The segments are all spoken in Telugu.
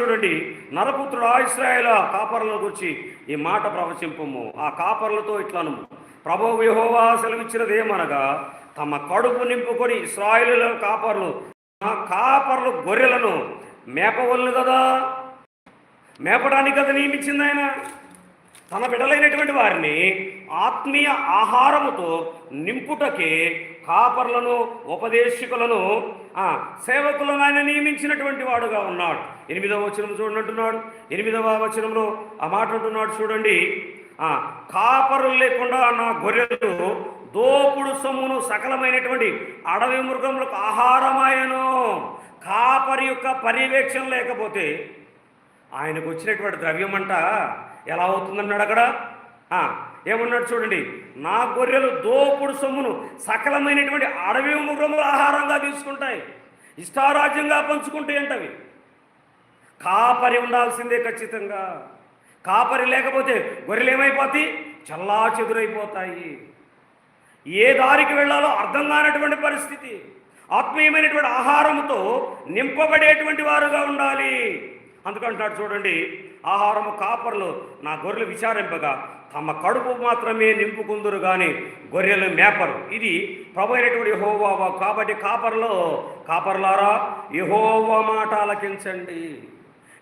చూడండి నరపుత్రుడు ఇస్రాయేల కాపర్ల గురించి ఈ మాట ప్రవచింపము. ఆ కాపర్లతో ఇట్లాను. ప్రభు యెహోవా సెలవిచ్చినదేమనగా తమ కడుపు నింపుకొని ఇస్రాయేలుల కాపర్లు ఆ కాపర్లు గొర్రెలను మేపవలను కదా మేపడానికి కదా నియమించింది ఆయన. తన బిడలైనటువంటి వారిని ఆత్మీయ ఆహారముతో నింపుటకే కాపర్లను ఉపదేశకులను సేవకులను ఆయన నియమించినటువంటి వాడుగా ఉన్నాడు. ఎనిమిదవ వచనం చూడంటున్నాడు ఎనిమిదవ వచనంలో ఆ మాట అంటున్నాడు చూడండి. కాపరులు లేకుండా నా గొర్రెలు దోపుడు సొమ్మును సకలమైనటువంటి అడవి మృగములకు ఆహారమాయను. కాపరి యొక్క పర్యవేక్షణ లేకపోతే ఆయనకు వచ్చినటువంటి ద్రవ్యం అంట ఎలా అవుతుందన్నాడు అక్కడ? ఏమన్నాడు చూడండి? నా గొర్రెలు దోపుడు సొమ్మును సకలమైనటువంటి అడవి మృగముల ఆహారంగా తీసుకుంటాయి. ఇష్టారాజ్యంగా పంచుకుంటాయి అంటవి కాపరి ఉండాల్సిందే ఖచ్చితంగా. కాపరి లేకపోతే గొర్రెలు ఏమైపోతాయి? చల్లా చెదురైపోతాయి ఏ దారికి వెళ్ళాలో అర్థం కానటువంటి పరిస్థితి. ఆత్మీయమైనటువంటి ఆహారంతో నింపబడేటువంటి వారుగా ఉండాలి. అందుకంటున్నాడు చూడండి ఆహారము కాపర్లు నా గొర్రెలు విచారింపగా తమ కడుపు మాత్రమే నింపుకుందురు కానీ గొర్రెలు మేపరు. ఇది ప్రభు అయినటువంటి కాబట్టి కాపర్లో కాపర్లారా యహోవా మాట ఆలకించండి.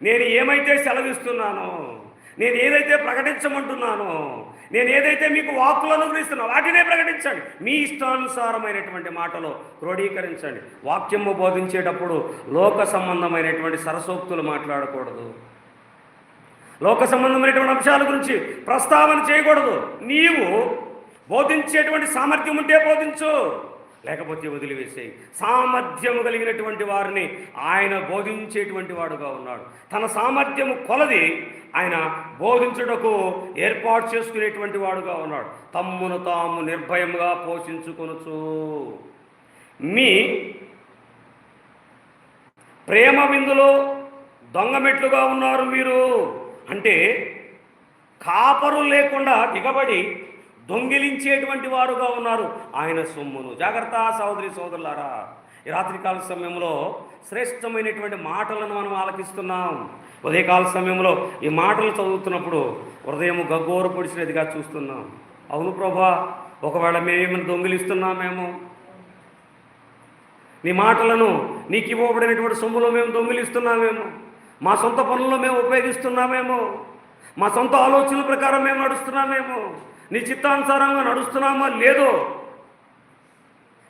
నేను ఏమైతే సెలవిస్తున్నానో నేను ఏదైతే ప్రకటించమంటున్నానో నేను ఏదైతే మీకు వాక్కులు అనుగ్రహిస్తున్నా వాటినే ప్రకటించండి. మీ ఇష్టానుసారమైనటువంటి మాటలో క్రోడీకరించండి. వాక్యము బోధించేటప్పుడు లోక సంబంధమైనటువంటి సరసోక్తులు మాట్లాడకూడదు. లోక సంబంధమైనటువంటి అంశాల గురించి ప్రస్తావన చేయకూడదు. నీవు బోధించేటువంటి సామర్థ్యం ఉంటే బోధించు. లేకపోతే వదిలివేసేయి. సామర్థ్యము కలిగినటువంటి వారిని ఆయన బోధించేటువంటి వాడుగా ఉన్నాడు. తన సామర్థ్యము కొలది ఆయన బోధించుటకు ఏర్పాటు చేసుకునేటువంటి వాడుగా ఉన్నాడు. తమ్మును తాము నిర్భయముగా పోషించుకొనుచు. మీ ప్రేమ విందులో దొంగమెట్లుగా ఉన్నారు మీరు. అంటే కాపరు లేకుండా దిగబడి దొంగిలించేటువంటి వారుగా ఉన్నారు. ఆయన సొమ్మును. జాగ్రత్త సహోదరి సోదరులారా ఈ రాత్రికాల సమయంలో శ్రేష్టమైనటువంటి మాటలను మనం ఆలకిస్తున్నాం. ఉదయకాల సమయంలో ఈ మాటలు చదువుతున్నప్పుడు హృదయం గగ్గోరు పొడిచినదిగా చూస్తున్నాం. అవును ప్రభా ఒకవేళ మేమేమైనా దొంగిలిస్తున్నామేమో నీ మాటలను నీకు ఇవ్వబడినటువంటి సొమ్ములో మేము దొంగిలిస్తున్నామేమో మా సొంత పనుల్లో మేము ఉపయోగిస్తున్నామేమో. మా సొంత ఆలోచనల ప్రకారం మేము నడుస్తున్నామేమో. నీ చిత్తానుసారంగా నడుస్తున్నామా లేదో.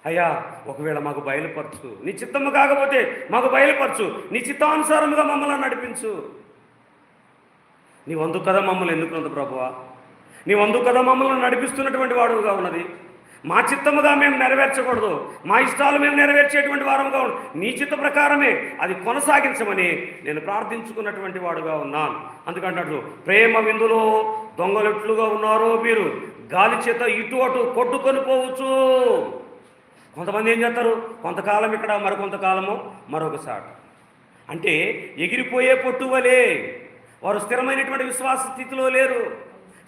అయ్యా ఒకవేళ మాకు బయలుపరచు. నీ చిత్తము కాకపోతే మాకు బయలుపరచు. నీ చిత్తానుసారముగా మమ్మల్ని నడిపించు. నీ వందు కదా మమ్మల్ని ఎన్నుకున్నది ప్రభువా? నీ వందు కదా మమ్మల్ని నడిపిస్తున్నటువంటి వాడుగా ఉన్నది. మా చిత్తముగా మేము నెరవేర్చకూడదు. మా ఇష్టాలు మేము నెరవేర్చేటువంటి వారముగా నీ చిత్త ప్రకారమే అది కొనసాగించమని నేను ప్రార్థించుకున్నటువంటి వాడుగా ఉన్నాను. అందుకంటాడు ప్రేమ విందులో దొంగలెట్లుగా ఉన్నారో మీరు గాలి చేత ఇటు అటు కొట్టుకొని పోవచ్చు. కొంతమంది ఏం చేస్తారు? కొంతకాలం ఇక్కడ మరికొంతకాలము మరొకసారి. అంటే ఎగిరిపోయే పొట్టు వలే వారు స్థిరమైనటువంటి విశ్వాస స్థితిలో లేరు.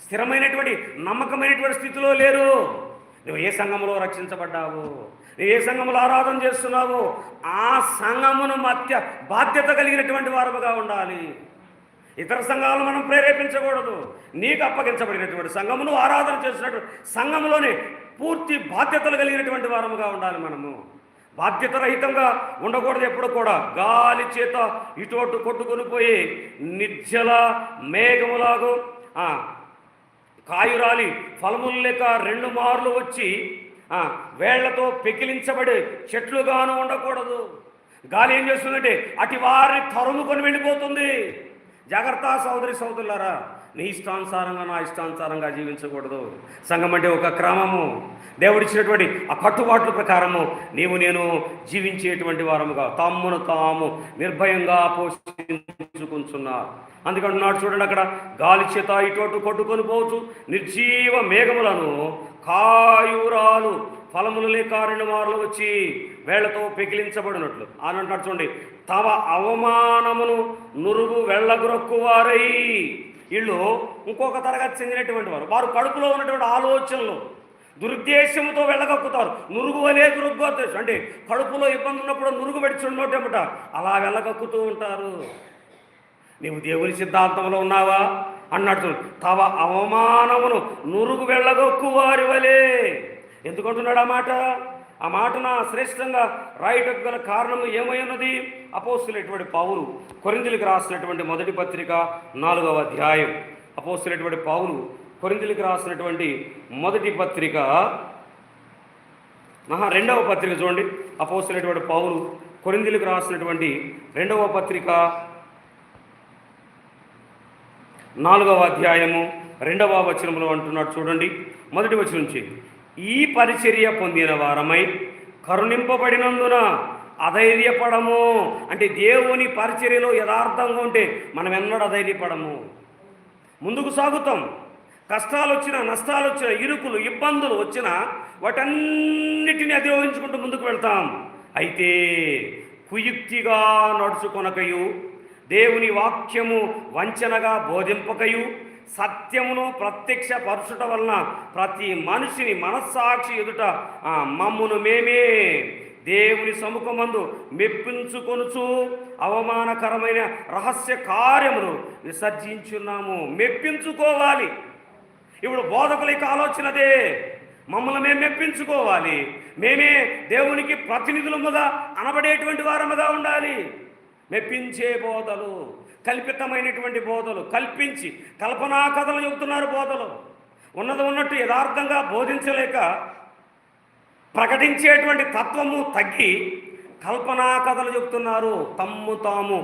స్థిరమైనటువంటి నమ్మకమైనటువంటి స్థితిలో లేరు. నువ్వు ఏ సంఘంలో రక్షించబడ్డావు? నువ్వు ఏ సంఘంలో ఆరాధన చేస్తున్నావు? ఆ సంఘమును మధ్య బాధ్యత కలిగినటువంటి వారముగా ఉండాలి. ఇతర సంఘాలను మనం ప్రేరేపించకూడదు. నీకు అప్పగించబడినటువంటి సంఘమును ఆరాధన చేసినట్టు సంఘంలోనే పూర్తి బాధ్యతలు కలిగినటువంటి వారముగా ఉండాలి మనము. బాధ్యత రహితంగా ఉండకూడదు ఎప్పుడు కూడా. గాలి చేత ఇటు అటు కొట్టుకొని పోయి నిర్జల మేఘములాగు కాయురాలి ఫలములు లేక రెండు మార్లు వచ్చి వేళ్ళతో పెకిలించబడి చెట్లుగాను ఉండకూడదు. గాలి ఏం చేస్తుందంటే అటు వారిని తరుముకొని వెళ్ళిపోతుంది. జాగ్రత్త సోదరి సోదరులారా నీ ఇష్టానుసారంగా నా ఇష్టానుసారంగా జీవించకూడదు. సంఘం అంటే ఒక క్రమము. దేవుడిచ్చినటువంటి ఆ కట్టుబాట్ల ప్రకారము నీవు నేను జీవించేటువంటి వారముగా తమ్మును తాము నిర్భయంగా పోషించుకుంటున్నారు అందుకంటున్నాడు చూడండి అక్కడ గాలి చేత ఇటు కొట్టుకొని పోవచ్చు. నిర్జీవ మేఘములను కాయురాలు ఫలములు లేక రెండు మార్లు వచ్చి వేళ్ళతో పెకిలించబడినట్లు. అని అంటాడు చూడండి తమ అవమానమును నురుగు వెళ్ళగురొక్కువారై వీళ్ళు ఇంకొక తరగతి చెందినటువంటి వారు. వారు కడుపులో ఉన్నటువంటి ఆలోచనలు దురుద్దేశంతో వెళ్ళగక్కుతారు. నురుగు వలే దురుద్దేశం అంటే కడుపులో ఇబ్బంది ఉన్నప్పుడు నురుగు పెట్టి నోటేమట అలా వెళ్ళగక్కుతూ ఉంటారు. నీవు దేవుని సిద్ధాంతంలో ఉన్నావా? అన్నట్టు తవ అవమానమును నురుగు వెళ్ళగొక్కు వారి వలే ఎందుకంటున్నాడు ఆ మాట? ఆ మాటన శ్రేష్టంగా రాయటకు గల కారణము ఏమై ఉన్నది? అపోస్తులైనటువంటి పావులు కొరిందులకు రాసినటువంటి మొదటి పత్రిక నాలుగవ అధ్యాయం. అపోస్తులైనటువంటి పావులు కొరిందులకు రాసినటువంటి మొదటి పత్రిక మహా రెండవ పత్రిక చూడండి. అపోస్తులైనటువంటి పావులు కొరిందులకు రాసినటువంటి రెండవ పత్రిక నాలుగవ అధ్యాయము రెండవ వచనంలో అంటున్నాడు చూడండి. మొదటి వచనం నుంచి ఈ పరిచర్య పొందిన వారమై కరుణింపబడినందున అధైర్యపడము. అంటే దేవుని పరిచర్యలో యథార్థంగా ఉంటే మనం ఎన్నడూ అధైర్యపడము. ముందుకు సాగుతాం. కష్టాలు వచ్చినా నష్టాలు వచ్చినా ఇరుకులు ఇబ్బందులు వచ్చినా వాటన్నిటిని అధిరోహించుకుంటూ ముందుకు వెళ్తాం. అయితే కుయుక్తిగా నడుచుకొనకయు దేవుని వాక్యము వంచనగా బోధింపకయు సత్యమును ప్రత్యక్ష పరుచుట వలన ప్రతి మనిషిని మనస్సాక్షి ఎదుట మమ్మును మేమే. దేవుని సముఖమందు మెప్పించుకొనుచు అవమానకరమైన రహస్య కార్యమును విసర్జించున్నాము. మెప్పించుకోవాలి. ఇప్పుడు బోధకులకి ఆలోచనదే మమ్మల్ని మేము మెప్పించుకోవాలి. మేమే దేవునికి ప్రతినిధులముగా అనబడేటువంటి వారముగా ఉండాలి. మెప్పించే బోధలు. కల్పితమైనటువంటి బోధలు కల్పించి కల్పనా కథలు చెబుతున్నారు బోధలు. ఉన్నది ఉన్నట్టు యథార్థంగా బోధించలేక ప్రకటించేటువంటి తత్వము తగ్గి కల్పనా కథలు చెప్తున్నారు తమ్ము తాము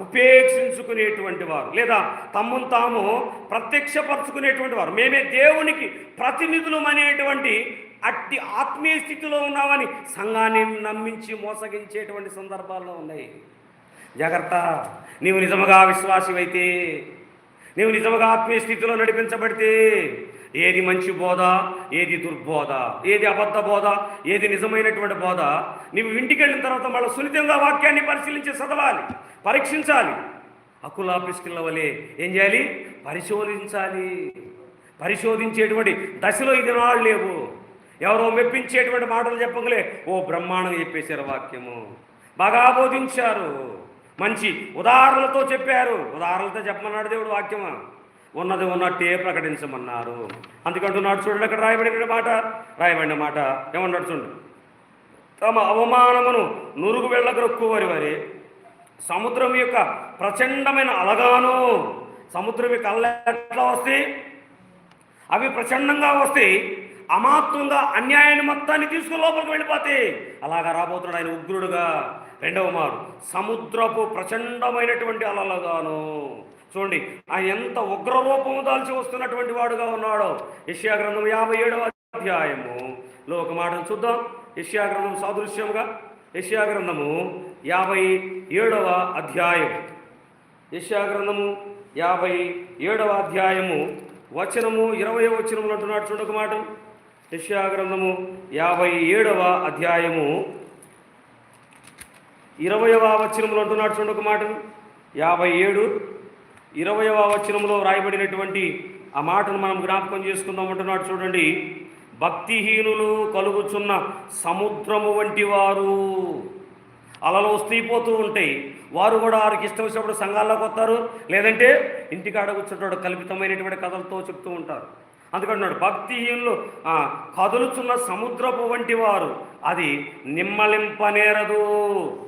ఉపేక్షించుకునేటువంటి వారు లేదా తమ్మును తాము ప్రత్యక్షపరచుకునేటువంటి వారు. మేమే దేవునికి ప్రతినిధులం అనేటువంటి అట్టి ఆత్మీయ స్థితిలో ఉన్నామని సంఘాన్ని నమ్మించి మోసగించేటువంటి సందర్భాల్లో ఉన్నాయి. జాగ్రత్త. నీవు నిజముగా విశ్వాసమైతే నీవు నిజముగా ఆత్మీయ స్థితిలో నడిపించబడితే ఏది మంచి బోధ ఏది దుర్బోధ ఏది అబద్ధ బోధ ఏది నిజమైనటువంటి బోధ నీవు ఇంటికి వెళ్ళిన తర్వాత మళ్ళీ సున్నితంగా వాక్యాన్ని పరిశీలించి చదవాలి పరీక్షించాలి. అకులా పిస్కిళ్ళ వలె ఏం చేయాలి? పరిశోధించాలి. పరిశోధించేటువంటి దశలో ఇది నాళ్ళు లేవు. ఎవరో మెప్పించేటువంటి మాటలు చెప్పగలే ఓ బ్రహ్మాండం చెప్పేశారు వాక్యము. బాగా బోధించారు. మంచి ఉదాహరణలతో చెప్పారు. ఉదాహరణలతో చెప్పమన్నాడు దేవుడు వాక్యమా. ఉన్నది ఉన్నట్టే ప్రకటించమన్నారు. అందుకంటున్నాడు చూడండి అక్కడ రాయబడిన మాట. రాయబడిన మాట. ఏమన్నాడు చూడండి? తమ అవమానమును నురుగు వెళ్ళగొక్కు వారి వారి. సముద్రం యొక్క ప్రచండమైన అలగాను. సముద్రం యొక్క అల్ల ఎట్లా వస్తాయి? అవి ప్రచండంగా వస్తాయి. అమాత్మంగా అన్యాయాన్ని మొత్తాన్ని తీసుకుని లోపలికి వెళ్ళిపోతాయి. అలాగా రాబోతున్నాడు ఆయన ఉగ్రుడుగా. రెండవ మారు. సముద్రపు ప్రచండమైనటువంటి అలలగాను. చూడండి ఆయన ఎంత ఉగ్రరూపము దాల్చి వస్తున్నటువంటి వాడుగా ఉన్నాడో. యష్యా గ్రంథం యాభై ఏడవ అధ్యాయము. లో ఒక మాటను చూద్దాం. యష్యా గ్రంథం సాదృశ్యముగా. యష్యా గ్రంథము యాభై ఏడవ అధ్యాయం యెషయా గ్రంథము యాభై ఏడవ అధ్యాయము. వచనము ఇరవై వచనములు అంటున్నాడు చూడక మాట యెషయా గ్రంథము యాభై ఏడవ అధ్యాయము. ఇరవయవ వచనంలో అంటున్నాడు ఒక మాట యాభై ఏడు ఇరవయవ వచనంలో రాయబడినటువంటి ఆ మాటను మనం జ్ఞాపకం చేసుకుందాం అంటున్నాడు చూడండి. భక్తిహీనులు కలుగుచున్న సముద్రము వంటి వారు. అలలు వస్తూ ఉంటాయి. వారు కూడా వారికి ఇష్టం వచ్చినప్పుడు సంఘాల్లోకి వస్తారు. లేదంటే ఇంటికాడ కూర్చుంటాడు కల్పితమైనటువంటి కథలతో చెప్తూ ఉంటారు. అందుకంటున్నాడు భక్తిహీనులు కదులుచున్న సముద్రపు వంటి వారు. అది నిమ్మలింపనేరదు.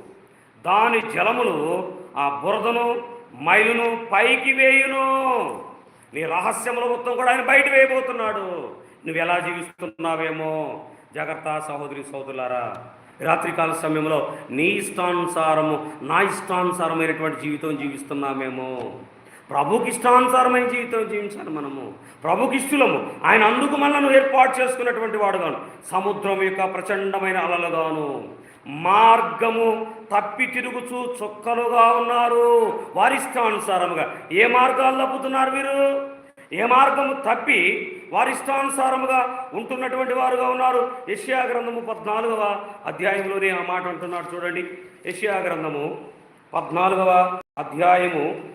దాని జలములు ఆ బురదను మైలును పైకి వేయును. నీ రహస్యముల మొత్తం కూడా ఆయన బయట వేయబోతున్నాడు. నువ్వు ఎలా జీవిస్తున్నావేమో? జాగ్రత్త సహోదరి సోదరులారా రాత్రికాల సమయంలో నీ ఇష్టానుసారము నా ఇష్టానుసారమైనటువంటి జీవితం జీవిస్తున్నామేమో. ప్రభుకి ఇష్టానుసారమైన జీవితం జీవించాలి మనము. ప్రభుకి ఇష్టలము ఆయన అందుకు మనల్ని ఏర్పాటు చేసుకున్నటువంటి వాడుగాను. సముద్రం యొక్క ప్రచండమైన అలలుగాను. మార్గము తప్పి తిరుగుచూ చుక్కలుగా ఉన్నారు. వారి ఇష్టానుసారముగా ఏ మార్గాలు తప్పుతున్నారు వీరు? ఏ మార్గము తప్పి వారి ఇష్టానుసారముగా ఉంటున్నటువంటి వారుగా ఉన్నారు? యష్యా గ్రంథము పద్నాలుగవ అధ్యాయంలోనే ఆ మాట అంటున్నాడు చూడండి. యష్యా గ్రంథము పద్నాలుగవ అధ్యాయము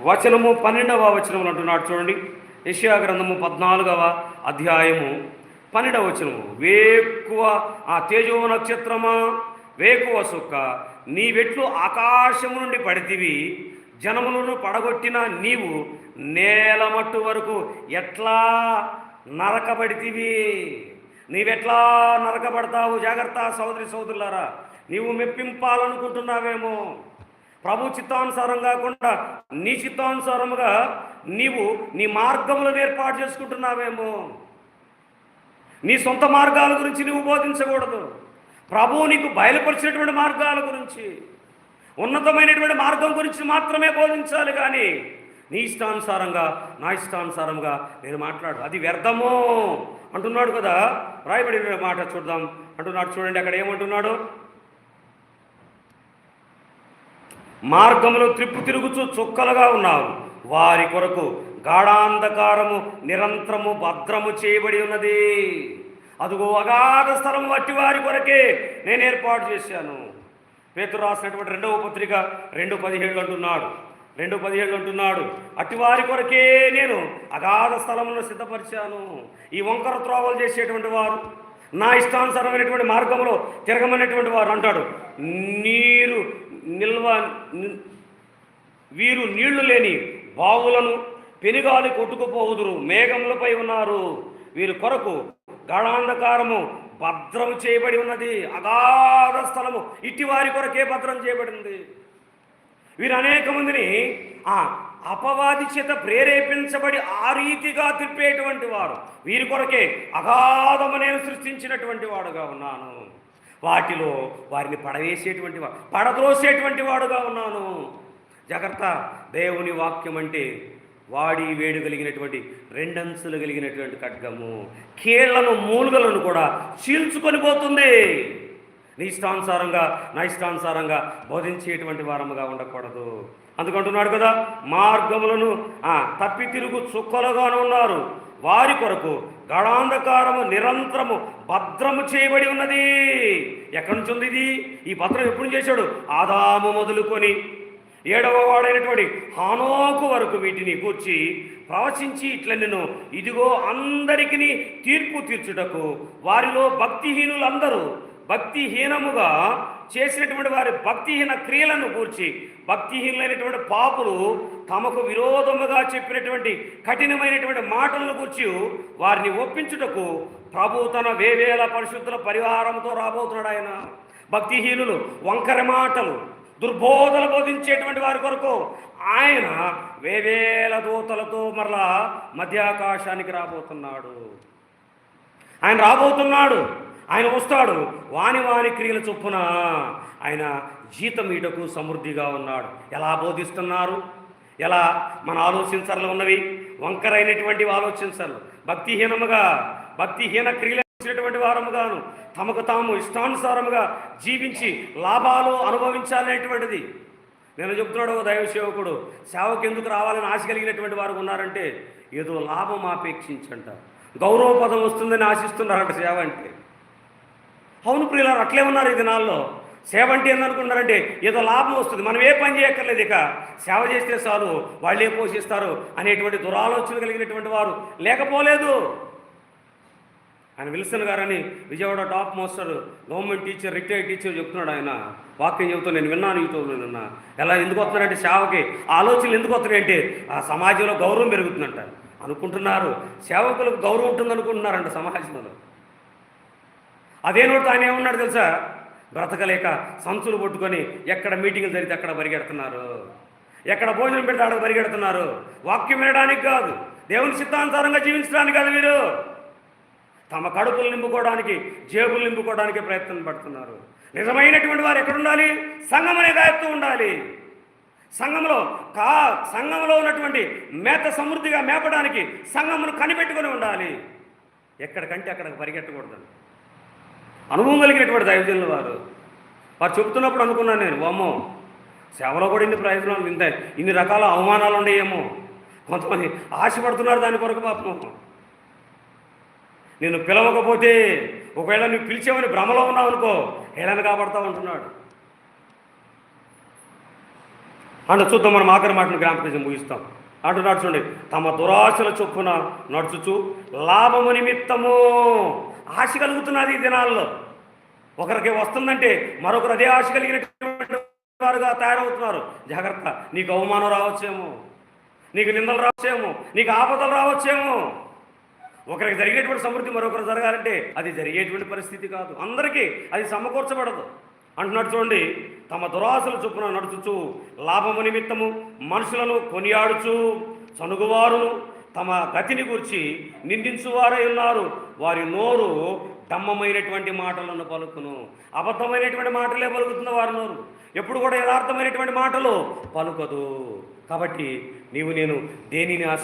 వచనము పన్నెండవ వచనములు అంటున్నాడు చూడండి. యష్యా గ్రంథము పద్నాలుగవ అధ్యాయము పన్నెండవ వచనము. వేకువ ఆ తేజో నక్షత్రమా? వేకువ సుక్క. నీ వెట్లు ఆకాశము నుండి పడితివి. జనములను పడగొట్టిన నీవు నేల మట్టు వరకు ఎట్లా నరకబడితివి? నీవెట్లా నరకబడతావు? జాగ్రత్త సోదరి సోదరులారా. నీవు మెప్పింపాలనుకుంటున్నావేమో. ప్రభు చిత్తానుసారం కాకుండా నీ చిత్తానుసారముగా నీవు నీ మార్గములను ఏర్పాటు చేసుకుంటున్నావేమో. నీ సొంత మార్గాల గురించి నువ్వు బోధించకూడదు. ప్రభువు నీకు బయలుపరిచినటువంటి మార్గాల గురించి ఉన్నతమైనటువంటి మార్గం గురించి మాత్రమే బోధించాలి కానీ నీ ఇష్టానుసారంగా నా ఇష్టానుసారంగా నేను మాట్లాడు. అది వ్యర్థము అంటున్నాడు కదా. రాయబడిన మాట చూద్దాం. అంటున్నాడు చూడండి అక్కడ ఏమంటున్నాడు? మార్గములో త్రిప్పు తిరుగుచు చుక్కలుగా ఉన్నావు. వారి కొరకు గాఢాంధకారము నిరంతరము భద్రము చేయబడి ఉన్నది. అదుగో అగాధ స్థలం వట్టి వారి కొరకే నేను ఏర్పాటు చేశాను. పేతురు రాసినటువంటి రెండవ పత్రిక రెండు పదిహేడు అంటున్నాడు. రెండు పదిహేడు అంటున్నాడు. అటివారి కొరకే నేను అగాధ స్థలమును సిద్ధపరిచాను. ఈ వంకర త్రోవలు చేసేటువంటి వారు నా ఇష్టానుసారమైనటువంటి మార్గంలో తిరగమనేటువంటి వారు అంటాడు. నీరు నిల్వ వీరు నీళ్ళు లేని బావులను పెనుగాలి కొట్టుకుపోవుదురు మేఘములపై ఉన్నారు. వీరి కొరకు గాఢాంధకారము భద్రం చేయబడి ఉన్నది. అగాధ స్థలము ఇట్టి వారి కొరకే భద్రం చేయబడింది. వీరు అనేక మందిని ఆ అపవాది చేత ప్రేరేపించబడి ఆ రీతిగా తిప్పేటువంటి వారు. వీరి కొరకే అగాధము నేను సృష్టించినటువంటి వాడుగా ఉన్నాను. వాటిలో వారిని పడవేసేటువంటి వాడు పడద్రోసేటువంటి వాడుగా ఉన్నాను. జాగ్రత్త దేవుని వాక్యం అంటే వాడి వేడు కలిగినటువంటి రెండంచులు కలిగినటువంటి ఖడ్గము. కీళ్ళను మూలుగలను కూడా చీల్చుకొని పోతుంది. నీ ఇష్టానుసారంగా నా ఇష్టానుసారంగా బోధించేటువంటి వారముగా ఉండకూడదు. అందుకంటున్నాడు కదా మార్గములను తప్పి తిరుగు చుక్కలుగాను ఉన్నారు. వారి కొరకు గడాంధకారము నిరంతరము భద్రము చేయబడి ఉన్నది. ఎక్కడి నుంచి ఉంది ఇది? ఈ భద్రం ఎప్పుడు చేశాడు? ఆదాము మొదలుకొని ఏడవ వాడైనటువంటి హానోకు వరకు వీటిని కూర్చి ప్రవచించి ఇట్ల నేను ఇదిగో అందరికీ తీర్పు తీర్చుటకు వారిలో భక్తిహీనులందరూ భక్తిహీనముగా చేసినటువంటి వారి భక్తిహీన క్రియలను కూర్చి భక్తిహీనులైనటువంటి పాపులు తమకు విరోధముగా చెప్పినటువంటి కఠినమైనటువంటి మాటలను కూర్చి వారిని ఒప్పించుటకు ప్రభు తన వేవేల పరిశుద్ధుల పరిహారంతో రాబోతున్నాడు ఆయన. భక్తిహీనులు వంకర మాటలు దుర్బోధలు బోధించేటువంటి వారి కొరకు ఆయన వేవేల దూతలతో మరలా మధ్యాకాశానికి రాబోతున్నాడు. ఆయన రాబోతున్నాడు. ఆయన వస్తాడు. వాని వాని క్రియల చొప్పున ఆయన జీతం ఈటకు సమృద్ధిగా ఉన్నాడు. ఎలా బోధిస్తున్నారు? ఎలా? మన ఆలోచించర్లు ఉన్నవి. వంకరైనటువంటి ఆలోచించర్లు భక్తిహీనముగా భక్తిహీన క్రియలు చేసినటువంటి వారముగాను తమకు తాము ఇష్టానుసారముగా జీవించి లాభాలు అనుభవించాలనేటువంటిది. నేను చెప్తున్నాడు ఒక దైవ సేవకుడు సేవకు ఎందుకు రావాలని ఆశ కలిగినటువంటి వారు ఉన్నారంటే ఏదో లాభం ఆపేక్షించంట. గౌరవ పదం వస్తుందని ఆశిస్తున్నారంట సేవ అంటే. అవును ప్రియులారు అట్లే ఉన్నారు ఈ దినాల్లో. సేవ అంటే ఏందనుకుంటున్నారంటే ఏదో లాభం వస్తుంది మనం ఏ పని చేయక్కర్లేదు ఇక. సేవ చేస్తే చాలు వాళ్ళే పోషిస్తారు అనేటువంటి దురాలోచన కలిగినటువంటి వారు లేకపోలేదు. ఆయన విల్సన్ గారని Vijayawada top master government teacher retired teacher చెప్తున్నాడు ఆయన. వాక్యం చెబుతూ నేను విన్నాను యూట్యూబ్లో నిన్న ఎలా ఎందుకు వస్తున్నారంటే సేవకి ఆలోచనలు ఎందుకు వస్తున్నాయంటే ఆ సమాజంలో గౌరవం పెరుగుతుందంట. అనుకుంటున్నారు. సేవకులకు గౌరవం ఉంటుంది అనుకుంటున్నారంట సమాజంలో. అదే నోటి ఆయన ఏమన్నాడు తెలుసా? బ్రతకలేక సంచులు పట్టుకొని ఎక్కడ మీటింగ్లు జరిగితే అక్కడ పరిగెడుతున్నారు. ఎక్కడ భోజనం పెడితే అక్కడ పరిగెడుతున్నారు. వాక్యం వినడానికి కాదు. దేవుని సిద్ధాంతారంగా జీవించడానికి కాదు మీరు తమ కడుపులు నింపుకోవడానికి జేబులు నింపుకోవడానికి ప్రయత్నం పడుతున్నారు. నిజమైనటువంటి వారు ఎక్కడ ఉండాలి సంఘం అనే గాయత్తు ఉండాలి. సంఘంలో కా సంఘంలో ఉన్నటువంటి మేత సమృద్ధిగా మేపడానికి సంఘమును కనిపెట్టుకొని ఉండాలి. ఎక్కడికంటే అక్కడికి పరిగెట్టకూడదు అనుభవం కలిగినటువంటి దైవజనుల వారు. వారు చెబుతున్నప్పుడు అనుకున్నాను నేను అమ్మో సేవలో కూడా ఇన్ని ప్రయోజనాలు ఇంత ఇన్ని రకాల అవమానాలు ఉన్నాయేమో. కొంతమంది ఆశపడుతున్నారు దాని కొరకు పాపం. నేను పిలవకపోతే ఒకవేళ నువ్వు పిలిచేవని భ్రమలో ఉన్నావు అనుకో హేళన కాబడతావు అంటున్నాడు. అంట చూద్దాం మనం ఆఖరి మాటను జ్ఞాపకం ముగిస్తాం. అంటూ చూడండి తమ దురాశల చొప్పున నడుచుచు లాభము నిమిత్తము ఆశ కలుగుతున్నది ఈ దినాల్లో. ఒకరికి వస్తుందంటే మరొకరు అదే ఆశ కలిగినటువంటి వారుగా తయారవుతున్నారు. జాగ్రత్త నీకు అవమానం రావచ్చేమో నీకు నిందలు రావచ్చేమో నీకు ఆపదలు రావచ్చేమో. ఒకరికి జరిగేటువంటి సమృద్ధి మరొకరు జరగాలంటే అది జరిగేటువంటి పరిస్థితి కాదు. అందరికీ అది సమకూర్చబడదు. అంటున్నాడు చూడండి తమ దురాశల చొప్పున నడుచుచు లాభము నిమిత్తము మనుషులను కొనియాడుచు సనుగువారును తమ గతిని గురించి నిందించువారై ఉన్నారు. వారి నోరు దమ్మమైనటువంటి మాటలను పలుకును. అబద్ధమైనటువంటి మాటలే పలుకుతున్న వారి నోరు. ఎప్పుడు కూడా యథార్థమైనటువంటి మాటలు పలుకదు. కాబట్టి నీవు నేను దేనిని ఆశ